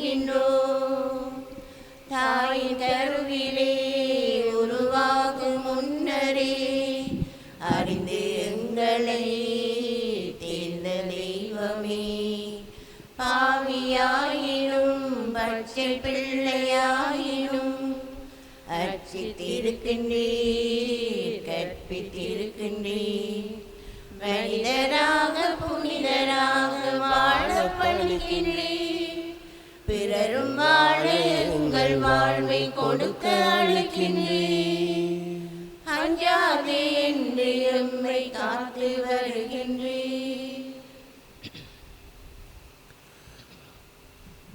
பணிகின்றோம் தாயின் கருவிலே உருவாகும் முன்னரே அறிந்து எங்களை தேர்ந்த தெய்வமே. பாவியாயினும் பச்சை பிள்ளையாயினும் அர்ச்சித்திருக்கின்றீர் கற்பித்திருக்கின்றீர். மனிதராக புனிதராக வாழ பிறரும் வாழ உங்கள் வாழ்வை கொடுக்க அழைக்கின்றீர் அஞ்சாதே என்று எம்மை காத்து வருகின்றீர்.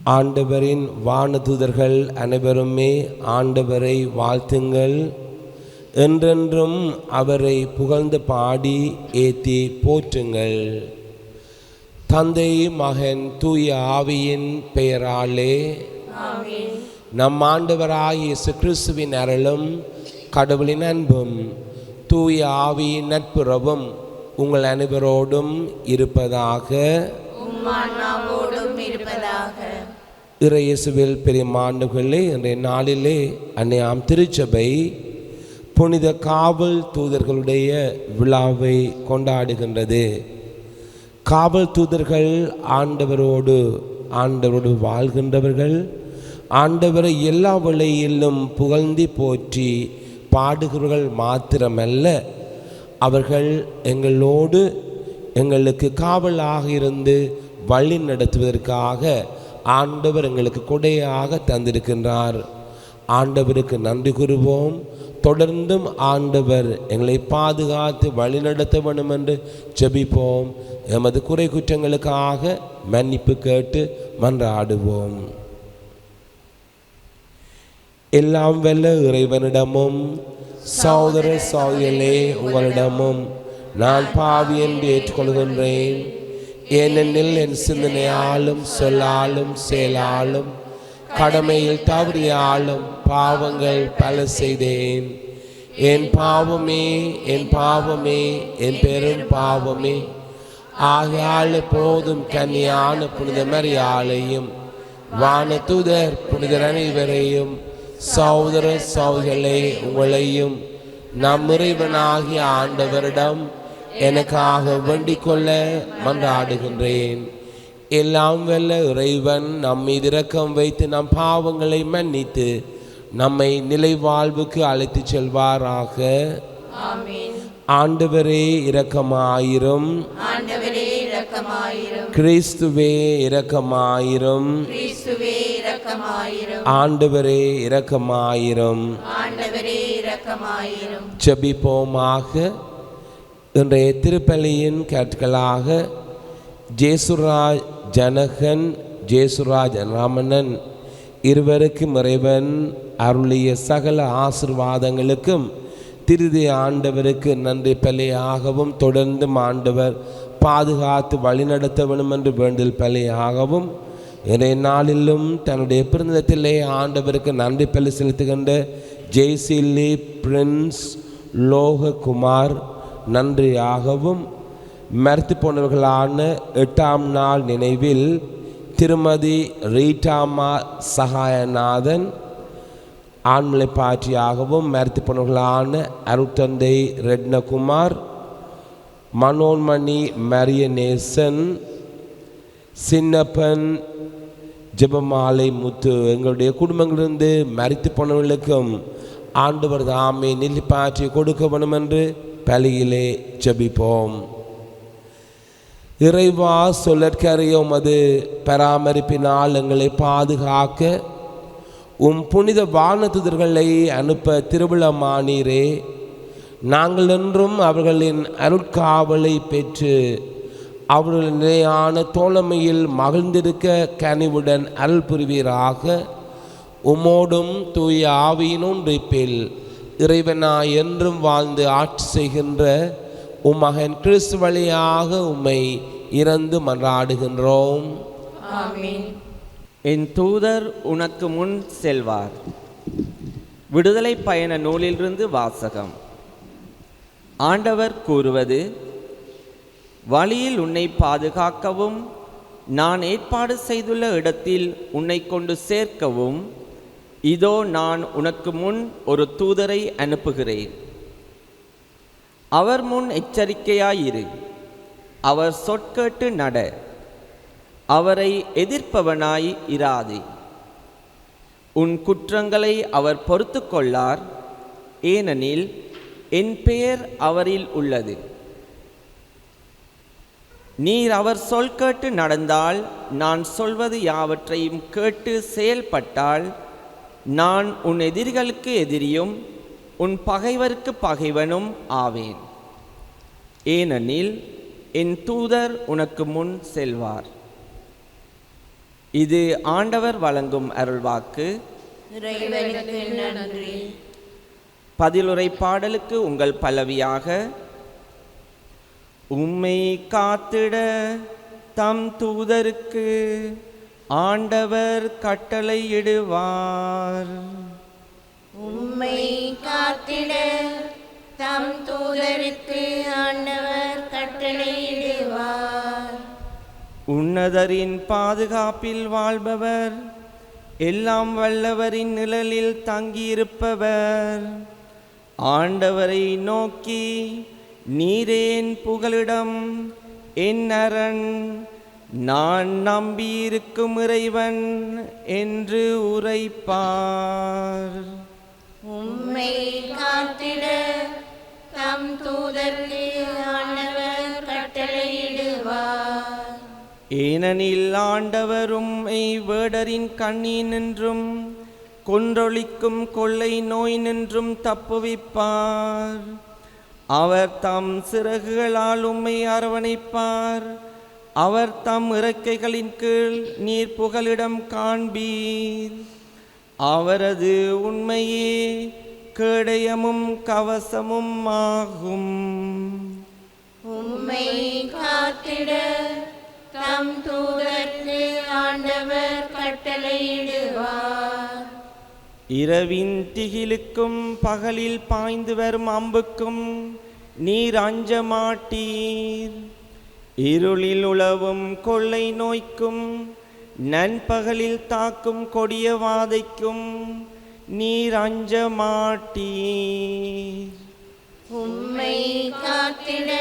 ஆண்டவரின் வானதூதர்கள் அனைவருமே ஆண்டவரை வாழ்த்துங்கள். என்றென்றும் அவரை புகழ்ந்து பாடி ஏத்தி போற்றுங்கள். தந்தை மகன் தூய ஆவியின் பெயராலே நம் ஆண்டவராய் இயேசு கிறிஸ்துவின் அருளும் கடவுளின் அன்பும் தூய ஆவியின் நட்புறவும் உங்கள் அனைவரோடும் இருப்பதாக இறையேசுவில் பெரிய மாண்டுகளே இன்றைய நாளிலே அன்னையாம் திருச்சபை புனித காவல் தூதர்களுடைய விழாவை கொண்டாடுகின்றது. காவல் தூதர்கள் ஆண்டவரோடு ஆண்டவரோடு வாழ்கின்றவர்கள் ஆண்டவரை எல்லா வழியிலும் புகழ்ந்து போற்றி பாடுகிறவர்கள் மாத்திரமல்ல. அவர்கள் எங்களோடு எங்களுக்கு காவலாக இருந்து வழி நடத்துவதற்காக ஆண்டவர் எங்களுக்கு கொடையாக தந்திருக்கின்றார். ஆண்டவருக்கு நன்றி கூறுவோம். தொடர்ந்தும் ஆண்டவர் எங்களை பாதுகாத்து வழிநடத்த வேண்டும் என்று ஜெபிப்போம். எமது குறை குற்றங்களுக்காக மன்னிப்பு கேட்டு மன்றாடுவோம். எல்லாம் வெல்ல இறைவனிடமும் சகோதர சகோதரிகளே உங்களிடமும் நான் பாவி என்று ஏற்றுக்கொள்கின்றேன். ஏனெனில் என் சிந்தனையாலும் சொல்லாலும் செயலாலும் கடமையில் தவறியாலும் பாவங்கள் பல செய்தேன். என் பாவமே என் பாவமே என் பெரும் பாவமே ஆகையால் போதும் கன்னியான புனித மரியாளையும் வானதூதர் புனிதர் அனைவரையும் சகோதர சகோதரிகளே உங்களையும் நம் இறைவனாகிய ஆண்டவரிடம் எனக்காக வேண்டிக் கொள்ள மன்றாடுகின்றேன். எல்லாம் வல்ல இறைவன் நம் மீது இரக்கம் வைத்து நம் பாவங்களை மன்னித்து நம்மை நிலை வாழ்வுக்கு அழைத்துச் செல்வாராக. ஆண்டவரே இரக்கமாயிரும். இரக்கமாயிரும். கிறிஸ்துவே இரக்கமாயிரும். கிறிஸ்துவே இரக்கமாயிரும். ஆண்டவரே இரக்கமாயிரும். ஆண்டவரே இரக்கமாயிரும். ஜெபிப்போமாக. இன்றைய திருப்பலியின் கற்களாக ஜேசுராஜ் ஜனகன் ஜேசுராஜ் ராமணன் இருவருக்கும் இறைவன் அருளிய சகல ஆசிர்வாதங்களுக்கும் திருதி ஆண்டவருக்கு நன்றி பலியாகவும் தொடர்ந்தும் ஆண்டவர் பாதுகாத்து வழிநடத்த வேண்டும் என்று வேண்டில் பலியாகவும் இன்றைய நாளிலும் தன்னுடைய பிறந்தத்திலே ஆண்டவருக்கு நன்றி பலி செலுத்துகின்ற ஜெய்சில்லி பிரின்ஸ் லோககுமார் நன்றியாகவும் மறுத்து போனவர்களான எட்டாம் நாள் நினைவில் திருமதி ரீட்டாமா சகாயநாதன் ஆண்மலை பாற்றியாகவும் மறுத்து போனவர்களான அருட்தந்தை ரெட்னகுமார் மனோன்மணி மரியநேசன் சின்னப்பன் ஜெபமாலை முத்து எங்களுடைய குடும்பங்களிலிருந்து மறித்து போனவர்களுக்கும் ஆண்டவர் தாமே நிலைப்பாற்றி கொடுக்க வேண்டும் என்று பலியிலே ஜபிப்போம். இறைவா சொல்லற்கரையும் அது பராமரிப்பினால் எங்களை பாதுகாக்க உம் புனித வானதுதர்களை அனுப்ப திருவிழமானீரே. நாங்கள் என்றும் அவர்களின் அருட்காவலை பெற்று அவர்களின் நிலையான தோழமையில் மகிழ்ந்திருக்க கனிவுடன் அருள் புரிவீராக. உம்மோடும் தூய ஆவியின் ஒன்றிப்பில் இறைவனாய் என்றும் வாழ்ந்து ஆட்சி செய்கின்ற உம் மகன் கிறிஸ்து வழியாக உம்மை இறந்து மன்றாடுகின்றோம். ஆமென். என் தூதர் உனக்கு முன் செல்வார். விடுதலை பயண நூலிலிருந்து வாசகம். ஆண்டவர் கூறுவது வழியில் உன்னை பாதுகாக்கவும் நான் ஏற்பாடு செய்துள்ள இடத்தில் உன்னை கொண்டு சேர்க்கவும் இதோ நான் உனக்கு முன் ஒரு தூதரை அனுப்புகிறேன். அவர் முன் எச்சரிக்கையாயிரு. அவர் சொற்கேட்டு நட. அவரை எதிர்ப்பவனாய் இராதே. உன் குற்றங்களை அவர் பொறுத்து கொள்ளார் ஏனெனில் என் பெயர் அவரில் உள்ளது. நீர் அவர் சொல் கேட்டு நடந்தால் நான் சொல்வது யாவற்றையும் கேட்டு செயல்பட்டால் நான் உன் எதிரிகளுக்கு எதிரியும் உன் பகைவருக்கு பகைவனும் ஆவேன். ஏனெனில் என் தூதர் உனக்கு முன் செல்வார். இது ஆண்டவர் வழங்கும் அருள்வாக்கு. நன்றி. பதிலுரை பாடலுக்கு உங்கள் பல்லவியாக உம்மை காத்திட தம் தூதருக்கு ஆண்டவர் கட்டளையிடுவார். உம்மை காத்திட தம் தூதருக்கு ஆண்டவர் கட்டளையிடுவார். உன்னதரின் பாதுகாப்பில் வாழ்பவர் எல்லாம் வல்லவரின் நிழலில் தங்கியிருப்பவர். ஆண்டவரை நோக்கி நீரேன் புகலிடம் என் அரண் நான் நம்பியிருக்கும் இறைவன் என்று உரைப்பார். உம்மை காத்திட தம் தூதருக்கு ஆண்டவர் கட்டளையிடுவார். ஏனெனில் ஆண்டவரும் வேடரின் கண்ணீனின்றும் கொன்றொழிக்கும் கொள்ளை நோய் நின்றும் தப்புவிப்பார். அவர் தம் சிறகுகளால் உம்மை அரவணைப்பார். அவர் தம் இறக்கைகளின் கீழ் நீர் புகலிடம் காண்பீர். அவரது உண்மையே கேடயமும் கவசமும் ஆகும். உண்மை காத்திட தம் தூதருக்கு ஆண்டவர் கட்டளை இரவின் திகிலுக்கும் பகலில் பாய்ந்து வரும் அம்புக்கும் நீர் அஞ்ச மாட்டீர். இருளில் உழவும் கொள்ளை நோய்க்கும் நண்பகலில் தாக்கும் கொடிய வாதைக்கும் நீர் அஞ்ச மாட்டீர். உம்மை காத்திட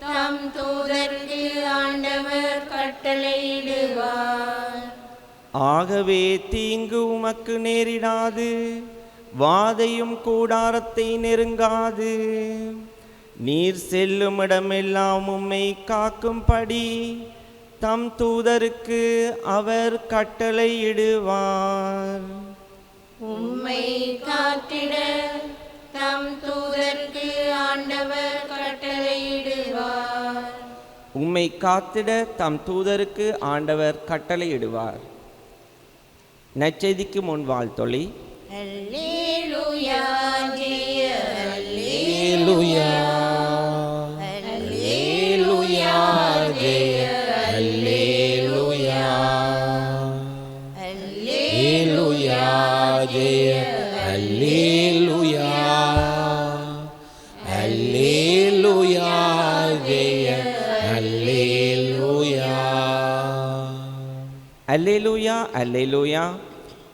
தம் தூதர்க்கு ஆண்டவர் கட்டளையிடுவார். ஆகவே தீங்கு உமக்கு நேரிடாது வாதையும் கூடாரத்தை நெருங்காது. நீர் செல்லும் இடமெல்லாம் உம்மை காக்கும்படி தம் தூதருக்கு அவர் கட்டளையிடுவார். உம்மை காத்திட தம் தூதருக்கு ஆண்டவர் கட்டளையிடுவார். உம்மை காத்திட தம் தூதருக்கு ஆண்டவர் கட்டளையிடுவார். நற்செய்திக்கு முன் வாழ்த்தொழி அல்லேலூயா ஜெய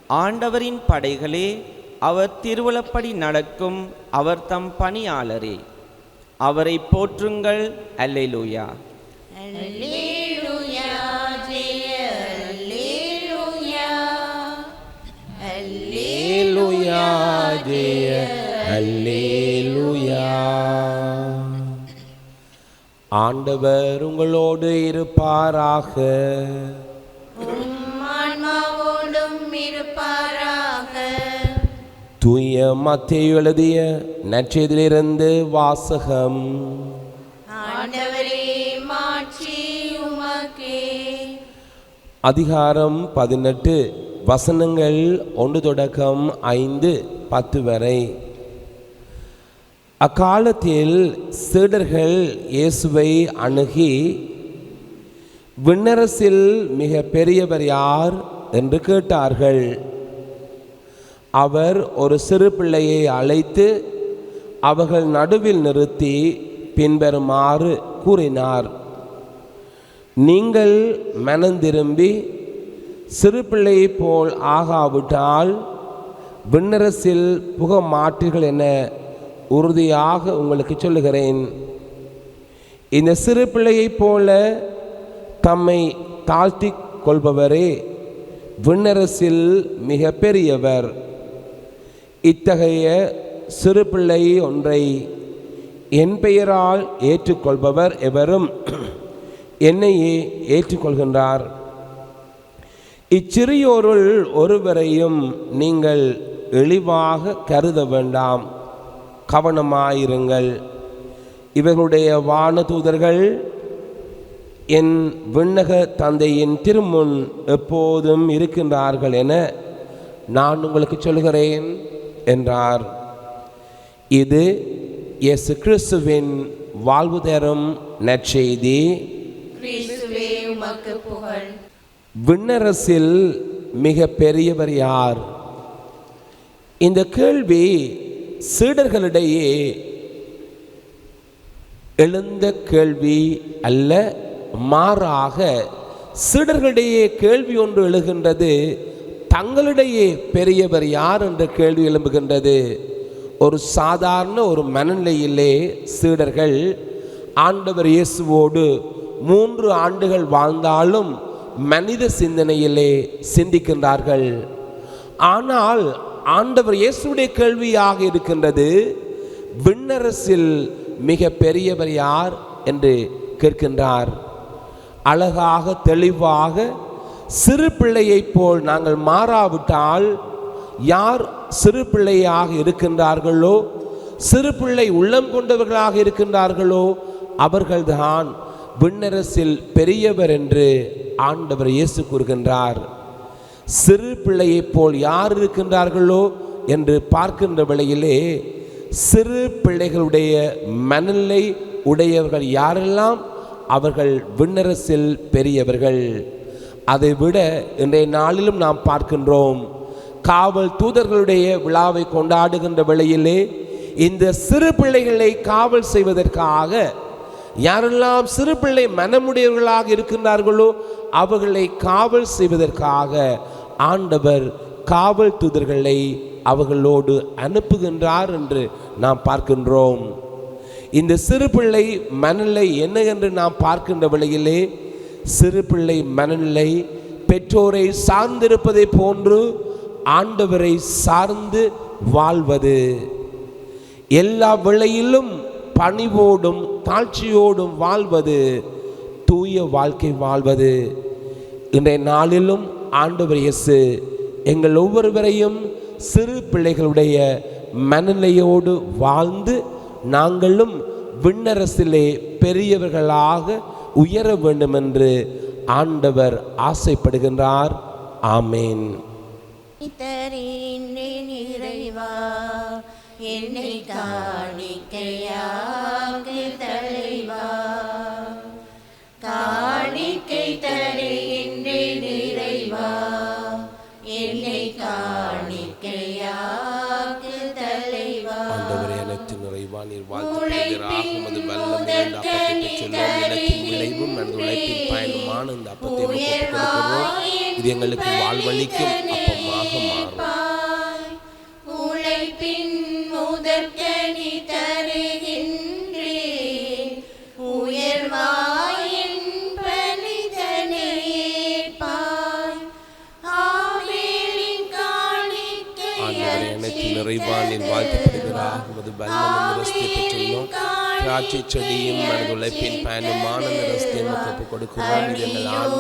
ஆண்டவரின் படைகளே அவர் திருவுளப்படி நடக்கும் அவர் தம் பணியாளரே. அவரை போற்றுங்கள் அல்லேலூயா. ஆண்டவர் உங்களோடு இருப்பாராக. தூய மத்தேயு எழுதிய நற்செய்தியிலிருந்து வாசகம். அதிகாரம் பதினெட்டு வசனங்கள் ஒன்று தொடக்கம் ஐந்து பத்து வரை. அக்காலத்தில் சீடர்கள் இயேசுவை அணுகி விண்ணரசில் மிக பெரியவர் யார்? என்று கேட்டார்கள். அவர் ஒரு சிறு பிள்ளையை அழைத்து அவர்கள் நடுவில் நிறுத்தி பின்வருமாறு கூறினார். நீங்கள் மனந்திரும்பி சிறு பிள்ளையைப் போல் ஆகாவிட்டால் விண்ணரசில் புக மாட்டீர்கள் என உறுதியாக உங்களுக்கு சொல்லுகிறேன். இந்த சிறு பிள்ளையைப் போல தம்மை தாழ்த்தி கொள்பவரே விண்ணரசில் மிக பெரியவர். இத்தகைய சிறு பிள்ளை ஒன்றை என் பெயரால் ஏற்றுக்கொள்பவர் எவரும் என்னையே ஏற்றுக்கொள்கின்றார். இச்சிறியோருள் ஒருவரையும் நீங்கள் இழிவாக கருத வேண்டாம். கவனமாயிருங்கள். இவர்களுடைய வானதூதர்கள் என் விண்ணக தந்தையின் திருமுன் எப்போதும் இருக்கின்றார்கள் என நான் உங்களுக்கு சொல்கிறேன் என்றார். இது இயேசு கிறிஸ்துவின் வாழ்வு தரும் நற்செய்தி. விண்ணரசில் மிக பெரியவர் யார்? இந்த கேள்வி சீடர்களிடையே எழுந்த கேள்வி அல்ல மாறாக சீடர்களிடையே கேள்வி ஒன்று எழுகின்றது தங்களிடையே பெரியவர் யார் என்ற கேள்வி எழும்புகின்றது? ஒரு சாதாரண ஒரு மனநிலையிலே சீடர்கள் ஆண்டவர் இயேசுவோடு மூன்று ஆண்டுகள் வாழ்ந்தாலும் மனித சிந்தனையிலே சிந்திக்கின்றார்கள். ஆனால் ஆண்டவர் இயேசுடைய கேள்வியாக இருக்கின்றது விண்ணரசில் மிக பெரியவர் யார் என்று கேட்கின்றார். அழகாக தெளிவாக சிறு பிள்ளையைப் போல் நாங்கள் மாறாவிட்டால் யார் சிறு பிள்ளையாக இருக்கின்றார்களோ சிறு பிள்ளை உள்ளம் கொண்டவர்களாக இருக்கின்றார்களோ அவர்கள்தான் விண்ணரசில் பெரியவர் என்று ஆண்டவர் இயேசு கூறுகின்றார். சிறு பிள்ளையைப் போல் யார் இருக்கின்றார்களோ என்று பார்க்கின்ற வேளையிலே சிறு பிள்ளைகளுடைய மனநிலை உடையவர்கள் யாரெல்லாம்? அவர்கள் விண்ணரசில் பெரியவர்கள். அதை விட இன்றைய நாளிலும் நாம் பார்க்கின்றோம் காவல் தூதர்களுடைய விழாவை கொண்டாடுகின்ற வேளையிலே இந்த சிறு பிள்ளைகளை காவல் செய்வதற்காக யாரெல்லாம் சிறு பிள்ளை மனமுடையவர்களாக இருக்கின்றார்களோ அவர்களை காவல் செய்வதற்காக ஆண்டவர் காவல் தூதர்களை அவர்களோடு அனுப்புகின்றார் என்று நாம் பார்க்கின்றோம். இந்த சிறு பிள்ளை மனநிலை என்ன என்று நாம் பார்க்கின்ற வேளையிலே சிறு பிள்ளை மனநிலை பெற்றோரை சார்ந்திருப்பதை போன்று ஆண்டவரை சார்ந்து வாழ்வது. எல்லா விளையிலும் பணிவோடும் தாழ்ச்சியோடும் வாழ்வது தூய வாழ்க்கை வாழ்வது. இன்றைய நாளிலும் ஆண்டவர் இயேசு எங்கள் ஒவ்வொருவரையும் சிறு பிள்ளைகளுடைய மனநிலையோடு வாழ்ந்து நாங்களும் விண்ணரசிலே பெரியவர்களாக உயர வேண்டும் என்று ஆண்டவர் ஆசைப்படுகின்றார். ஆமேன். இறைவா என்னை காணிக்கையாக்கு தலைவா காணிக்கை தருகின்றேன் நிறைவா என்னை காணிக்கையா அனைத்து நிறைவா நீர் வாழ்த்துகிறாக உமது வல்லம் அப்பத்தை விளைவும் உழைப்பின் பயனுமான இந்த அப்பத்தை உமக்கு ஒப்புக் கொடுக்கிறோம். இது எங்களுக்கு வாழ்வழிக்கும் திராட்சை செடியும் எனது உழைப்பின் பயனுமான நிறஸ்தை உமக்கு ஒப்புக் கொடுக்கிறோம் இது எங்கள் ஆன்ம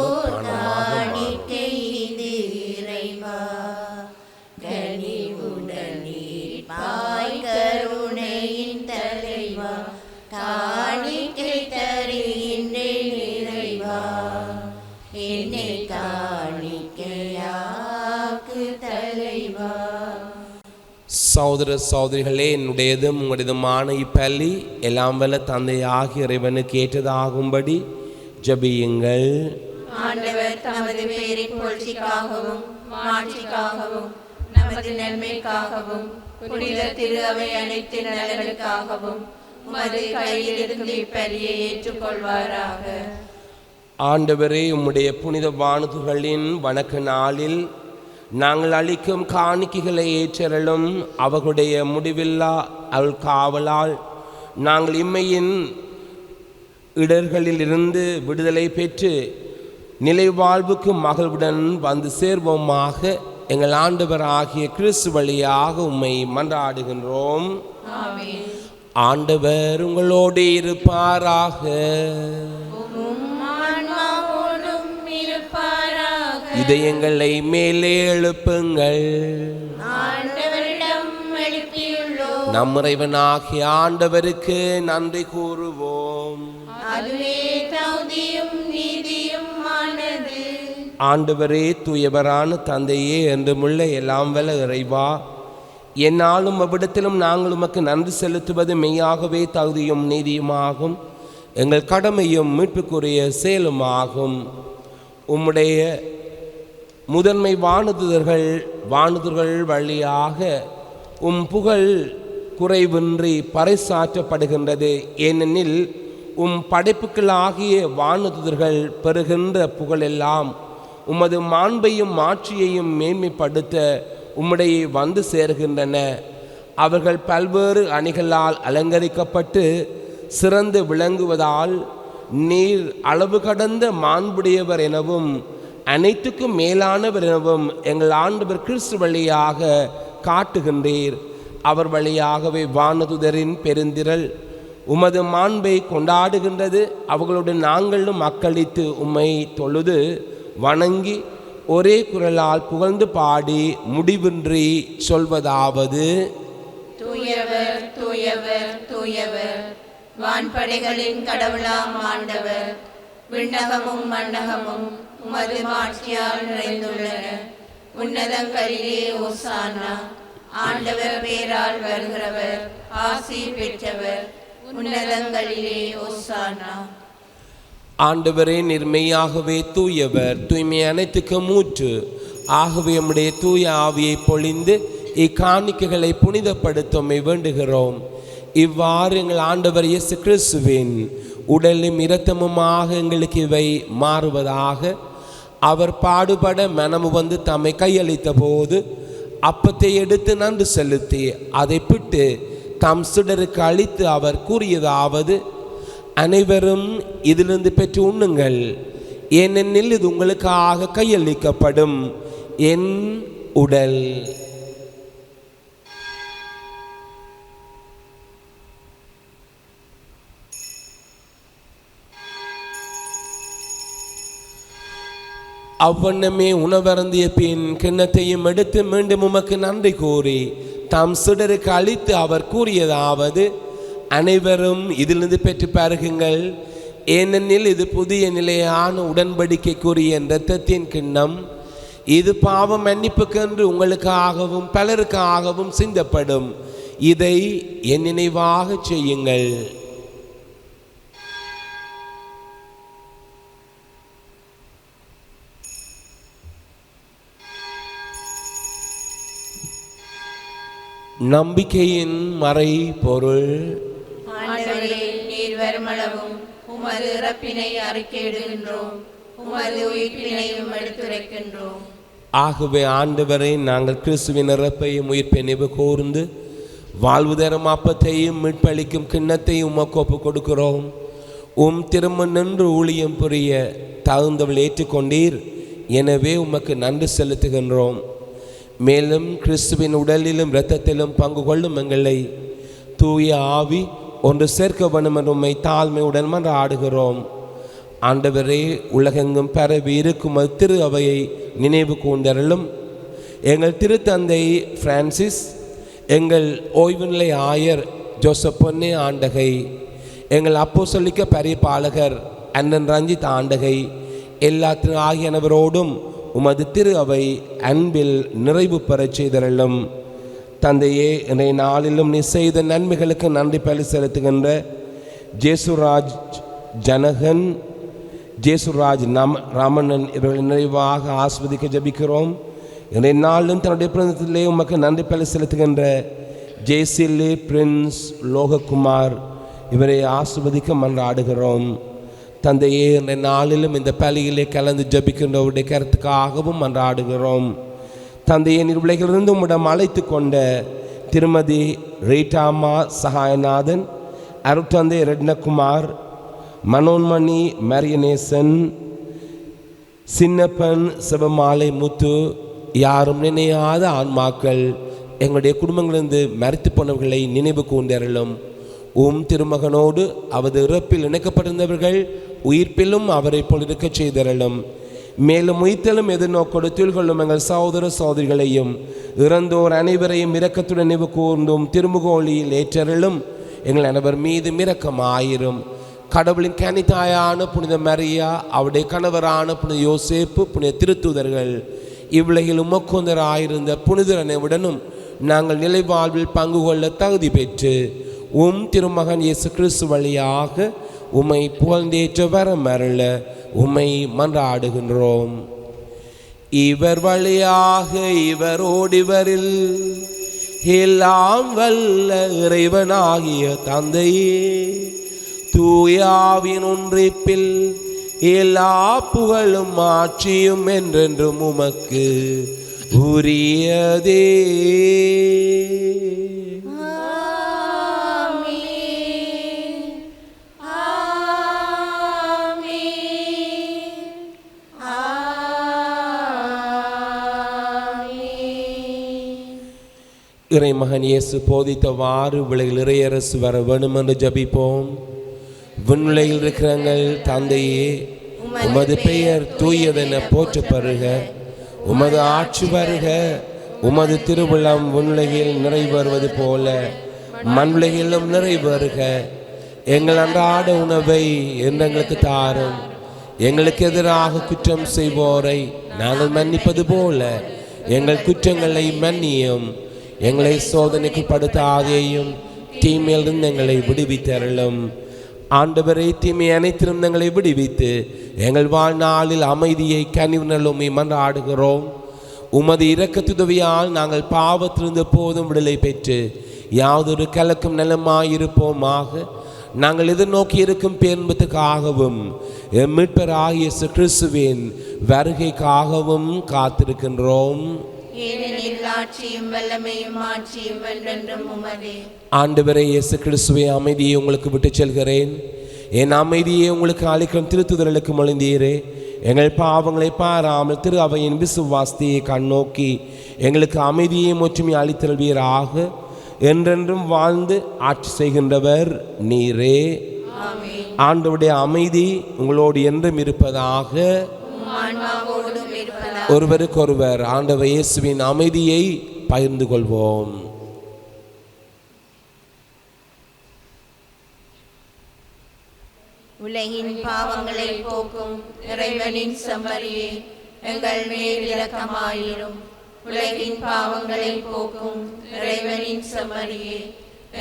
என்னை காணிக்கையாக்கு தலைவா. சகோதர சகோதரிகளே என்னுடையதும் உங்களுடையதுமான இப்பள்ளி எல்லாம் வல்ல தந்தையாகிய இறைவனுக்கு ஏற்றதாகும்படி ஜபியுங்கள் ஆண்டவர் தமது பேரின் புகழ்ச்சிக்காகவும் மாட்சிக்காகவும் நமது நன்மைக்காகவும் புனித திரு அவை அனைத்து நலன்களுக்காகவும் உமது கையில் இருந்து இப்பலியை ஏற்றுக்கொள்வாராக. ஆண்டவரே உம்முடைய புனித வானதுகளின் வணக்க நாளில் நாங்கள் அளிக்கும் காணிக்கைகளை ஏற்றலும் அவர்களுடைய முடிவில்லா அருள் காவலால் நாங்கள் இம்மையின் இடர்களில் இருந்து விடுதலை பெற்று நிலை வாழ்வுக்கு மகளுடன் வந்து சேர்வோமாக எங்கள் ஆண்டவர் ஆகிய கிறிஸ்து வழியாக உம்மை மன்றாடுகின்றோம். ஆண்டவர் உங்களோடு இருப்பாராக. இதயங்களை மேலே எழுப்புங்கள். நம் இறைவனாகிய ஆண்டவருக்கு நன்றி கூறுவோம். ஆண்டவரே தூயவரான தந்தையே என்றுமுள்ள எல்லாம் வல்ல இறைவா என்னாலும் அவ்விடத்திலும் நாங்கள் உமக்கு நன்றி செலுத்துவது மெய்யாகவே தகுதியும் நீதியுமாகும். எங்கள் கடமையும் மீட்புக்குரிய செயலுமாகும். உம்முடைய முதன்மை வானுதுதர்கள் வானுதர்கள் வழியாக உம் புகழ் குறைவின்றி பறைசாற்றப்படுகின்றது. ஏனெனில் உம் படைப்புகளாகிய வானுதுதர்கள் பெறுகின்ற புகழெல்லாம் உமது மாண்பையும் மாட்சியையும் மேன்மைப்படுத்த உம்முடைய வந்து சேர்கின்றன. அவர்கள் பல்வேறு அணிகளால் அலங்கரிக்கப்பட்டு சிறந்து விளங்குவதால் நீர் அளவு கடந்த மாண்புடையவர் எனவும் அனைத்துக்கும் மேலானவரவும் எங்கள் ஆண்டவர் கிறிஸ்து வழியாக காட்டுகின்றீர். அவர் வழியாகவே வானதுதரின் பெருந்திரள் உமது மாண்பை கொண்டாடுகின்றது. அவர்களுடன் நாங்களும் மக்களித்து உம்மை தொழுது வணங்கி ஒரே குரலால் புகழ்ந்து பாடி முடிவின்றி சொல்வதாவது. தூயவர் தூயவர் தூயவர். வான்படைகளின் கடவுளாம் ஆண்டவர். விண்ணகமும் மண்ணகமும். உமது மாட்சியால் நிறைந்துள்ளன. உன்னதங்களிலே ஓசானா ஆண்டவர் பேரால் வருகிறவர் ஆசி பெற்றவர் உன்னதங்களிலே ஓசானா ஆண்டவரே நிர்மையாகவே தூயவர் தூய்மை அனைத்துக்கு மூற்று. ஆகவே நம்முடைய தூய ஆவியை பொழிந்து இக்காணிக்கைகளை புனிதப்படுத்தமை வேண்டுகிறோம். இவ்வாறு எங்கள் ஆண்டவர் இயேசு கிறிஸ்துவின் உடலும் இரத்தமுமாக எங்களுக்கு இவை மாறுவதாக அவர் பாடுபட மனமு வந்து தம்மை கையளித்த போது அப்பத்தை எடுத்து நன்றி செலுத்தி அதை பிட்டு தம் சுடருக்கு அளித்து அவர் கூறியதாவது அனைவரும் இதிலிருந்து பெற்று உண்ணுங்கள். ஏனெனில் இது உங்களுக்காக கையளிக்கப்படும் என் உடல். அவ்வண்ணமே உணவருந்திய பின் கிண்ணத்தையும் எடுத்து மீண்டும் உமக்கு நன்றி கூறி தாம் சிடருக்கு அளித்து அவர் கூறியதாவது அனைவரும் இதிலிருந்து பெற்று பருகுங்கள் ஏனெனில் இது புதிய நிலையான உடன்படிக்கைக்குரிய இரத்தத்தின் கிண்ணம். இது பாவம் மன்னிப்புக்கென்று உங்களுக்காகவும் பலருக்காகவும் சிந்தப்படும். இதை என் நினைவாக செய்யுங்கள். நம்பிக்கையின் மறை பொருள். நீர் வருமளவும் உமது இறப்பினை அறிக்கையிடுகின்றோம் உமது உயிர்ப்பினையும் எடுத்துரைக்கின்றோம். ஆகவே ஆண்டவரை நாங்கள் கிறிஸ்துவின் இறப்பையும் உயிர்ப்பை நினைவு கூர்ந்து வாழ்வு தரும் அப்பத்தையும் மீட்பளிக்கும் கிண்ணத்தையும் உமக்கு ஒப்புக் கொடுக்கிறோம் உம் திரும்ப நின்று ஊழியம் புரிய தகுந்தவள் ஏற்றுக்கொண்டீர். எனவே உமக்கு நன்றி செலுத்துகின்றோம். மேலும் கிறிஸ்துவின் உடலிலும் இரத்தத்திலும் பங்கு கொள்ளும் எங்களை. தூய ஆவி ஒன்று சேர்க்க வேண்டும் என்று உண்மை தாழ்மையுடன் மன்றாடுகிறோம். ஆண்டவரே உலகெங்கும் பரவி இருக்கும் திரு அவையை நினைவு கூர்ந்தருளும். எங்கள் திருத்தந்தை பிரான்சிஸ் எங்கள் ஓய்வு நிலை ஆயர் ஜோசப் பொன்னே ஆண்டகை எங்கள் அப்போ சொல்லிக்க பரிபாலகர் அண்ணன் ரஞ்சித் ஆண்டகை எல்லா ஆகியனவரோடும் உமது திரு அவை அன்பில் நிறைவு பெறச் செய்தரலும் தந்தையே இன்றைய நாளிலும் நீ செய்த நன்மைகளுக்கு நன்றி பலி செலுத்துகின்ற ஜேசுராஜ் ஜனகன் ஜேசுராஜ் நம் ராமண்ணன் இவர்கள் நிறைவாக ஆஸ்வதிக்க ஜபிக்கிறோம். இன்றைய நாளிலும் தன்னுடைய பிறந்தத்திலே உமக்கு நன்றி பலி செலுத்துகின்ற ஜெய்சில்லி பிரின்ஸ் லோககுமார் இவரை ஆஸ்வதிக்க மன்றாடுகிறோம். தந்தையே இன்றைய நாளிலும் இந்த பலியிலே கலந்து ஜபிக்கின்றவருடைய கருத்துக்காகவும் மன்றாடுகிறோம் தந்தையை நிர்விலைகளிலிருந்து உம்மிடம் அழைத்து கொண்ட திருமதி ரீட்டாமா சகாயநாதன் அருட்தந்தை ரெட்னகுமார் மனோன்மணி மரியநேசன் சின்னப்பன் சிவமாலை முத்து யாரும் நினையாத ஆன்மாக்கள் எங்களுடைய குடும்பங்களிலிருந்து மறித்து போனவர்களை நினைவு கூர்ந்தருளும் உம் திருமகனோடு அவரது இறப்பில் இணைக்கப்பட்டிருந்தவர்கள் உயிர்ப்பிலும் அவரை பொழுதுக்க இருக்கச் மேலும் உயிர்த்தலும் எதிர்நோக்கோடு துள்கொள்ளும் எங்கள் சகோதர சகோதரிகளையும் இறந்தோர் அனைவரையும் இரக்கத்துடன் நினைவு கூர்ந்தும் திருமுகோழியில் ஏற்றருளும். எங்கள் அனைவர் மீது இரக்கமாயிரும். கடவுளின் கனித்தாயான புனித மரியா அவருடைய கணவரான புனித யோசேப்பு புனித திருத்துதர்கள் இவ்வுலகில் உமக்குந்தராயிருந்த புனிதர் அனைவுடனும் நாங்கள் நிலைவாழ்வில் பங்கு கொள்ள தகுதி பெற்று உம் திருமகன் இயேசு கிறிஸ்து வழியாக உம்மை புகழ்ந்தேற்றவர் மருள உமை உம்மை மன்றாடுகின்றோம். இவர் வழியாக இவர் ஓடிவரில் எல்லாம் வல்ல இறைவனாகிய தந்தையே. தூயாவின் ஒன்றிப்பில் எல்லா புகழும் ஆட்சியும் என்றென்றும் உமக்கு உரியதே. இறைமகன் இயேசு போதித்தவாறு விலையில் இறையரசு வர வேணும் என்று ஜபிப்போம். விண்ணுலையில் இருக்கிறங்கள் தந்தையே உமது பெயர் தூயதென போற்றப்படுக. உமது ஆட்சி வருக. உமது திருவிழம் விண்ணுலகில் நிறைவேறுவது போல மண்ணுலகிலும் நிறைவேறுக. எங்கள் அன்றாட உணவை எங்களுக்கு தாரும். எங்களுக்கு எதிராக குற்றம் செய்வோரை நாங்கள் மன்னிப்பது போல எங்கள் குற்றங்களை மன்னியும். எங்களை சோதனைக்கு படுத்தாதேயும் தீமையிலிருந்து எங்களை விடுவித்தருளும். ஆண்டவரை தீமை அனைத்திலும் எங்களை விடுவித்து எங்கள் வாழ்நாளில் அமைதியை கனிவுணலுமை மன்றாடுகிறோம் உமது இரக்கத்துதவியால் நாங்கள் பாவத்திலிருந்து போதும் விடுதலை பெற்று யாதொரு கலக்கும் நலமாயிருப்போமாக நாங்கள் எதிர்நோக்கி இருக்கும் பேன்பத்துக்காகவும் எம் மீட்பராகிய கிறிஸ்துவின் வருகைக்காகவும் காத்திருக்கின்றோம். ஏனெனில் ஆட்சியும் வல்லமையும் ஆட்சியும் உமதே. ஆண்டவரே இயேசு கிறிஸ்துவை அமைதியை உங்களுக்கு விட்டு செல்கிறேன். என் அமைதியை உங்களுக்கு அளிக்கும் திருத்துதலுக்கு மொழிந்தீரே. எங்கள் பாவங்களை பாராமல் திரு அவையின் விசுவாசத்தையை கண்ணோக்கி எங்களுக்கு அமைதியை ஒற்றுமை அளித்தல்வீராக என்றென்றும் வாழ்ந்து ஆட்சி செய்கின்றவர் நீரே. ஆண்டவருடைய அமைதி உங்களோடு என்றும் இருப்பதாக ஒருவருக்கொருவர் ஆண்டவர் இயேசுவின் அமைதியை பகிர்ந்து கொள்வோம். உலகின் பாவங்களை போக்கும் இறைவனின் செம்மறியே எங்கள் மேல் இரக்கமாயிரும். உலகின் பாவங்களை போக்கும் இறைவனின் செம்மறியே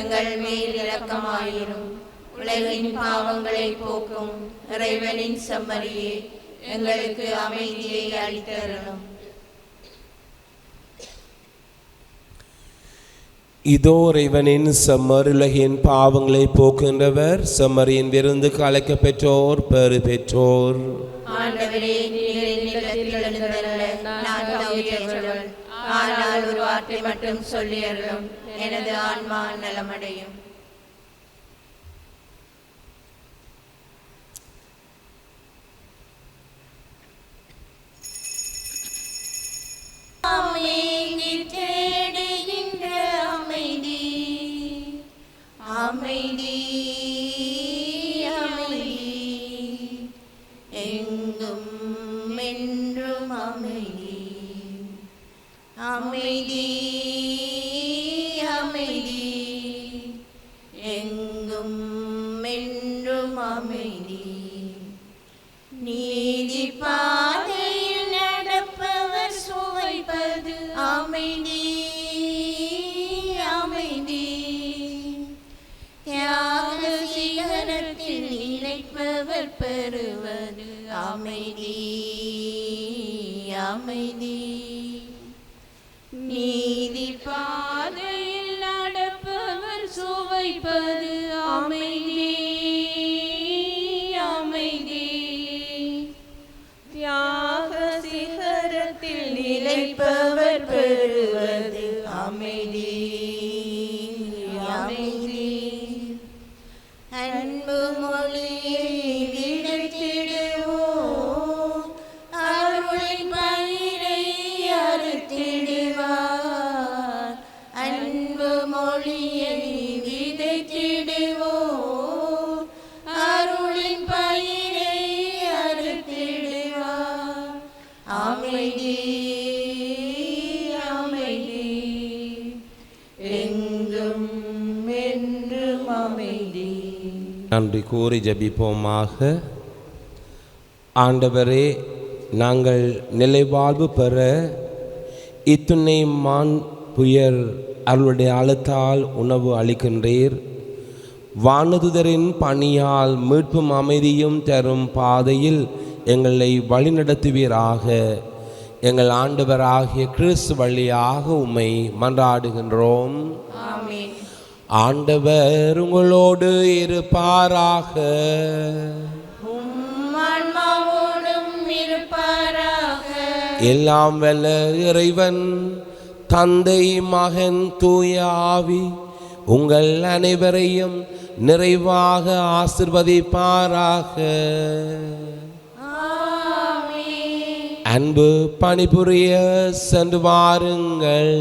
எங்கள் மேல் இரக்கமாயிரும். உலகின் பாவங்களை போக்கும் இறைவனின் செம்மறியே எங்களுக்கு அமைதியை அளித்தருளும் இதோ இறைவனின் செம்மருலகின் பாவங்களை போக்குகின்றவர் செம்மறியின் விருந்துக்கு அழைக்கப் பெற்றோர் பெறு பெற்றோர். ஆனால் ஒரு வார்த்தை மட்டும் சொல்லி அருளும் எனது ஆன்மா நலமடையும். அமைதி தேடுகின்ற அமைதி அமைதி அமைதி எங்கும் என்றும் அமைதி அமைதி அமைதி நன்றி கூறி ஜபிப்போமாக. ஆண்டவரே நாங்கள் நிலைவாழ்வு பெற இத்துணை மான் புயல் அருளுடைய அழுத்தால் உணவு அளிக்கின்றீர். வானதுதரின் பணியால் மீட்பும் அமைதியும் தரும் பாதையில் எங்களை வழிநடத்துவீராக. எங்கள் ஆண்டவராகிய கிறிஸ்து வழியாக உம்மை மன்றாடுகின்றோம். ஆண்டவர் உங்களோடு இருப்பாராக. எல்லாம் வல்ல இறைவன் தந்தை மகன் தூய ஆவி உங்கள் அனைவரையும் நிறைவாக ஆசிர்வதிப்பாராக. அன்பு பணிபுரிய சென்று வாருங்கள்.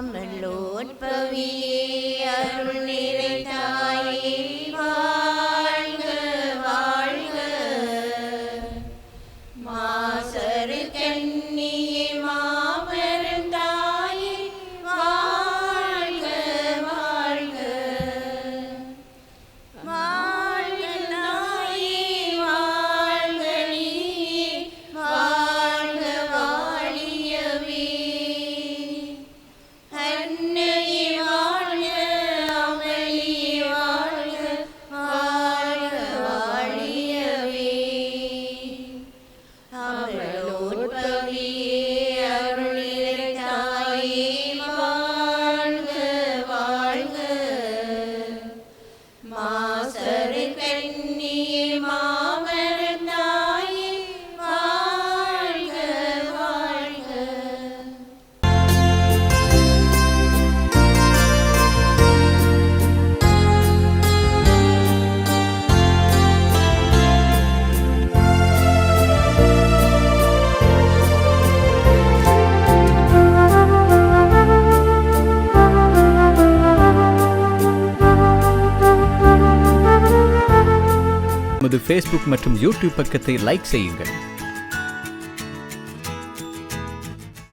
come and ஃபேஸ்புக் மற்றும் யூடியூப் பக்கத்தை லைக் செய்யுங்கள்.